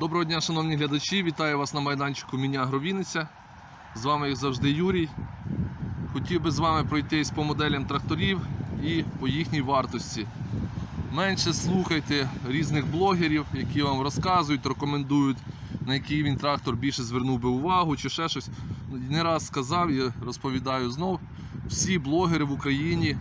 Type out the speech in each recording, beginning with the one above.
Доброго дня, шановні глядачі! Вітаю вас на майданчику Міня Агровіниця. З вами, як завжди, Юрій. Хотів би з вами пройтись по моделям тракторів і по їхній вартості. Менше слухайте різних блогерів, які вам розказують, рекомендують, на який він трактор більше звернув би увагу чи ще щось. Не раз сказав і розповідаю знов. Всі блогери в Україні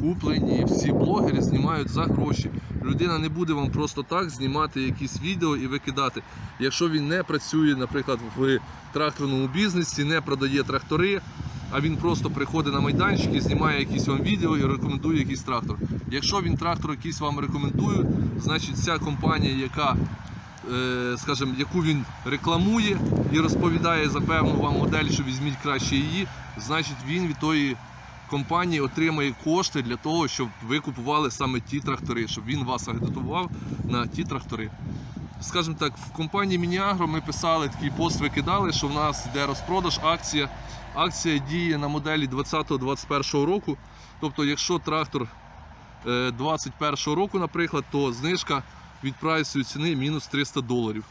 куплені, всі блогери знімають за гроші. Людина не буде вам просто так знімати якісь відео і викидати. Якщо він не працює, наприклад, в тракторному бізнесі, не продає трактори, а він просто приходить на майданчик і знімає якісь вам відео і рекомендує якийсь трактор. Якщо він трактор якийсь вам рекомендує, значить ця компанія, яка е, скажімо, яку він рекламує і розповідає за певну вам модель, що візьміть краще її, значить він від тої компанії отримає кошти для того, щоб ви купували саме ті трактори, щоб він вас агітував на ті трактори. Скажімо так, в компанії Мініагро ми писали такий пост, викидали, що в нас йде розпродаж, акція. Акція діє на моделі 20-21 року. Тобто, якщо трактор е, 21 року, наприклад, то знижка від прайсу ціни мінус 300 доларів.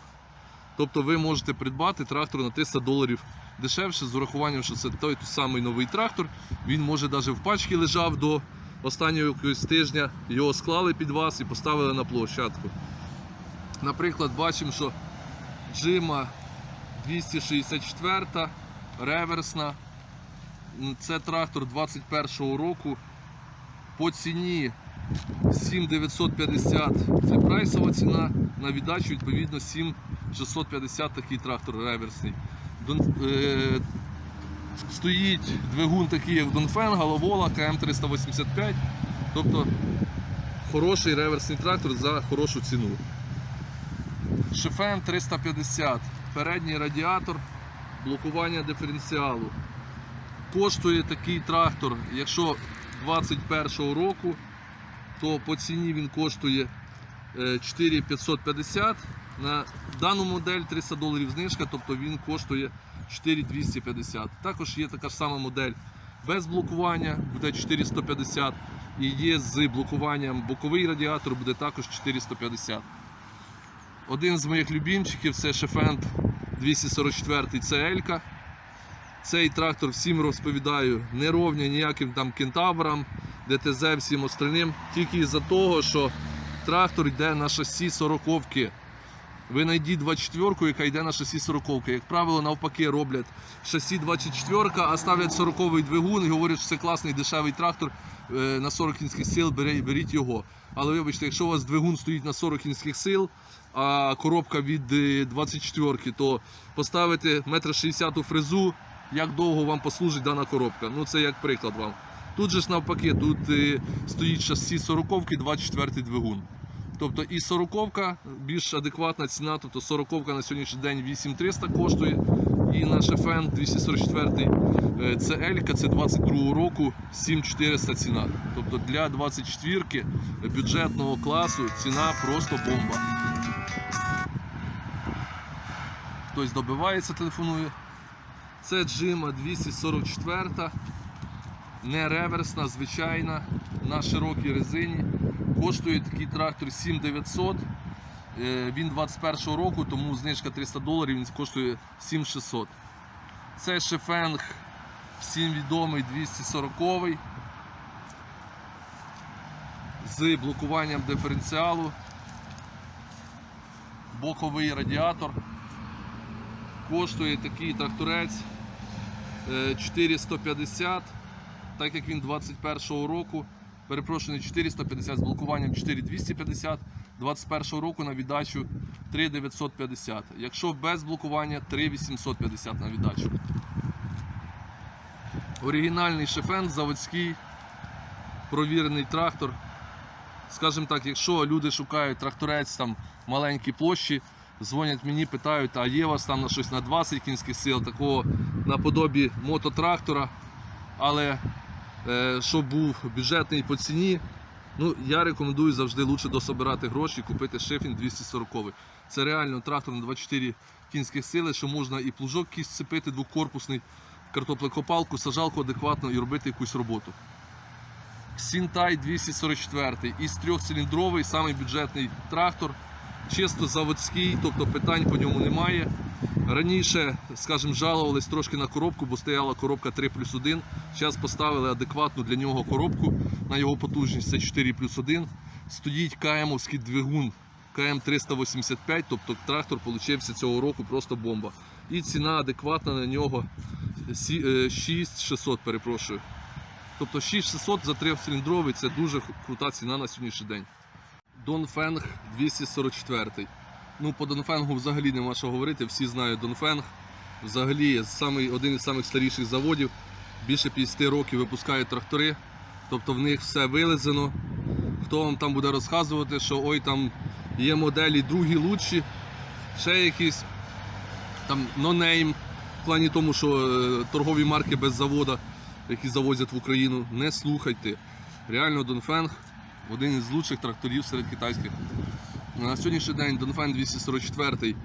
Тобто ви можете придбати трактор на 300 доларів дешевше, з урахуванням, що це той самий новий трактор. Він може навіть в пачці лежав до останнього тижня, його склали під вас і поставили на площадку. Наприклад, бачимо, що джима 264 реверсна. Це трактор 21 року. По ціні 7950 це прайсова ціна, на віддачу відповідно 7650 такий трактор реверсний. Е, стоїть двигун такий, як Донфен, Головола, КМ385. Тобто хороший реверсний трактор за хорошу ціну. Шифен 350, передній радіатор, блокування диференціалу. Коштує такий трактор, якщо 21 року, то по ціні він коштує е, 4550. На дану модель 300 доларів знижка, тобто він коштує 4250. Також є така ж сама модель без блокування, буде 450. І є з блокуванням боковий радіатор, буде також 450. Один з моїх любімчиків це Шефенд 244 CL. Цей трактор всім розповідаю, не ровня ніяким там кентаврам, ДТЗ, всім остальним, тільки із-за того, що трактор йде на шасі 40 ви знайдіть 24, яка йде на шасі 40 Як правило, навпаки роблять шасі 24-ка, а ставлять 40 двигун і говорять, що це класний дешевий трактор е, на 40 кінських сил, беріть його. Але вибачте, якщо у вас двигун стоїть на 40 кінських сил, а коробка від е, 24, то поставити 1,60 м фрезу, як довго вам послужить дана коробка. Ну це як приклад вам. Тут же ж навпаки, тут е, стоїть шасі 40 24 двигун. Тобто і 40 більш адекватна ціна, тобто 40 на сьогоднішній день 8300 коштує. І наш FN 244 це Елька, це 22 року 7400 ціна. Тобто для 24-ки бюджетного класу ціна просто бомба. Хтось добивається, телефонує. Це Джима 244, не реверсна, звичайна, на широкій резині. Коштує такий трактор 7900. Е, Він 21 року, тому знижка 300 доларів, він коштує 7600. Це Шефенг, всім відомий 240 з блокуванням диференціалу, боковий радіатор. Коштує такий тракторець е, 450, так як він 21 року. Перепрошую, не 450 з блокуванням 4250, 21 року на віддачу 3950. Якщо без блокування 3850 на віддачу. Оригінальний шефен, заводський, провірений трактор. Скажімо так, якщо люди шукають тракторець там маленькі площі, дзвонять мені, питають, а є у вас там на щось на 20 кінських сил, такого наподобі мототрактора, але е, щоб був бюджетний по ціні, ну, я рекомендую завжди лучше дособирати гроші і купити шифінг 240. Це реально трактор на 24 кінських сили, що можна і плужок якийсь цепити двокорпусний, картоплекопалку, сажалку адекватно і робити якусь роботу. Сінтай 244 із трьохциліндровий, самий бюджетний трактор. чисто заводський, тобто питань по ньому немає. Раніше, скажімо, жалувались трошки на коробку, бо стояла коробка 3 плюс 1. Зараз поставили адекватну для нього коробку на його потужність це 4 плюс 1. Стоїть КМовський двигун КМ385, тобто трактор получився цього року просто бомба. І ціна адекватна на нього е, 6600, перепрошую. Тобто 6600 за трьохциліндровий це дуже крута ціна на сьогоднішній день. Донфенг 244. Ну, по Донфенгу взагалі нема що говорити, всі знають Донфенг. Взагалі самий, один із самих старіших заводів. Більше 50 років випускають трактори. Тобто в них все вилизано. Хто вам там буде розказувати, що ой там є моделі другі лучші, ще якісь там нонейм, в плані тому, що е, торгові марки без завода, які завозять в Україну, не слухайте. Реально Донфенг один із лучших тракторів серед китайських. На сьогоднішній день Донфен 244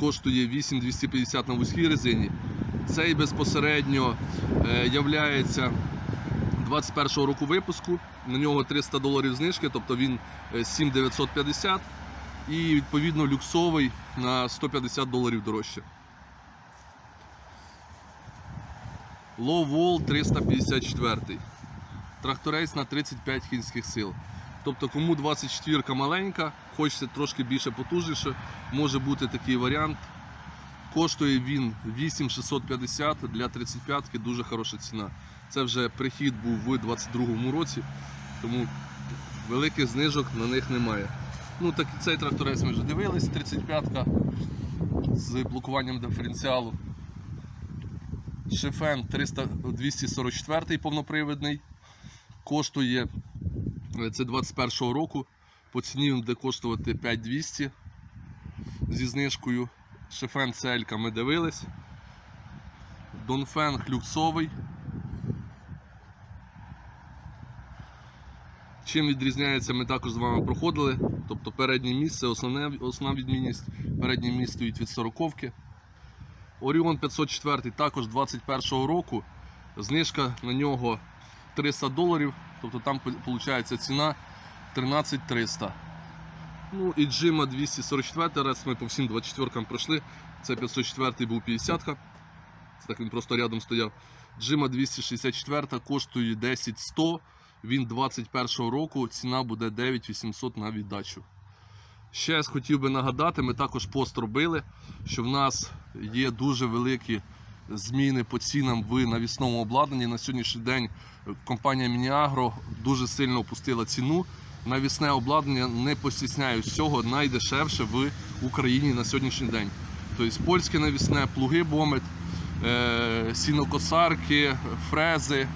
коштує 8250 на вузькій резині. Цей безпосередньо е, являється 21 року випуску. На нього 300 доларів знижки, тобто він е, 7950 і відповідно люксовий на 150 доларів дорожче. Low Wall 354. Тракторець на 35 кінських сил. Тобто, кому 24 маленька, хочеться трошки більше потужніше, може бути такий варіант. Коштує він 8650 для 35-ки дуже хороша ціна. Це вже прихід був в 22-му році, тому великих знижок на них немає. Ну, так цей тракторець ми вже дивились, 35-ка з блокуванням диференціалу. Шефен 300, 244 повнопривідний. Коштує це 21 року. По ціні він буде коштувати 5200 зі знижкою. Шефен Целька ми дивились. Донфен люксовий. Чим відрізняється, ми також з вами проходили. Тобто переднє місце, основне, основна відмінність. Переднє місце стоїть від 40-ки. Оріон 504 також 21 року. Знижка на нього 300 доларів. Тобто там виходить ціна 13300. Ну і Джима 244, раз ми по всім 24-кам пройшли. Це 504 був 50 -ка. Це так він просто рядом стояв. Джима 264 коштує 10100. Він 21 року, ціна буде 9800 на віддачу. Ще я хотів би нагадати, ми також пост робили, що в нас є дуже великі зміни по цінам в навісному обладнанні. На сьогоднішній день компанія Мініагро дуже сильно опустила ціну. Навісне обладнання не постісняю всього найдешевше в Україні на сьогоднішній день. Тобто польське навісне, плуги бомет, е, сінокосарки, фрези.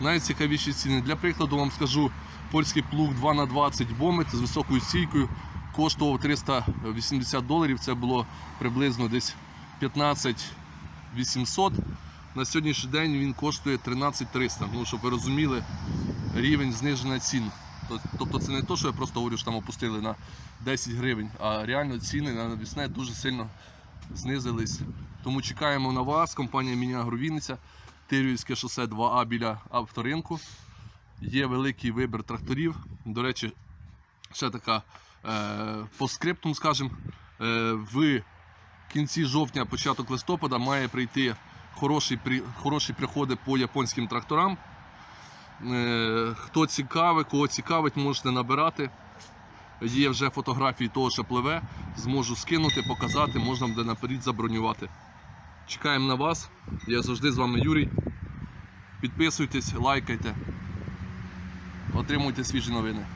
Найцікавіші ціни. Для прикладу вам скажу, польський плуг 2х20 бомет з високою стійкою коштував 380 доларів. Це було приблизно десь 15 800. На сьогоднішній день він коштує 13 300. Ну, щоб ви розуміли, рівень зниження цін. Тобто це не те, що я просто говорю, що там опустили на 10 гривень, а реально ціни на навісне дуже сильно знизились. Тому чекаємо на вас, компанія Мініагро Вінниця, Тирівське шосе 2А біля авторинку. Є великий вибір тракторів. До речі, ще така е, по скриптум, скажімо, е, в кінці жовтня, початок листопада має прийти хороші, хороші приходи по японським тракторам. Е, Хто цікавий, кого цікавить, можете набирати. Є вже фотографії того, що пливе. Зможу скинути, показати, можна буде наперед забронювати. Чекаємо на вас. Я завжди з вами Юрій. Підписуйтесь, лайкайте, отримуйте свіжі новини.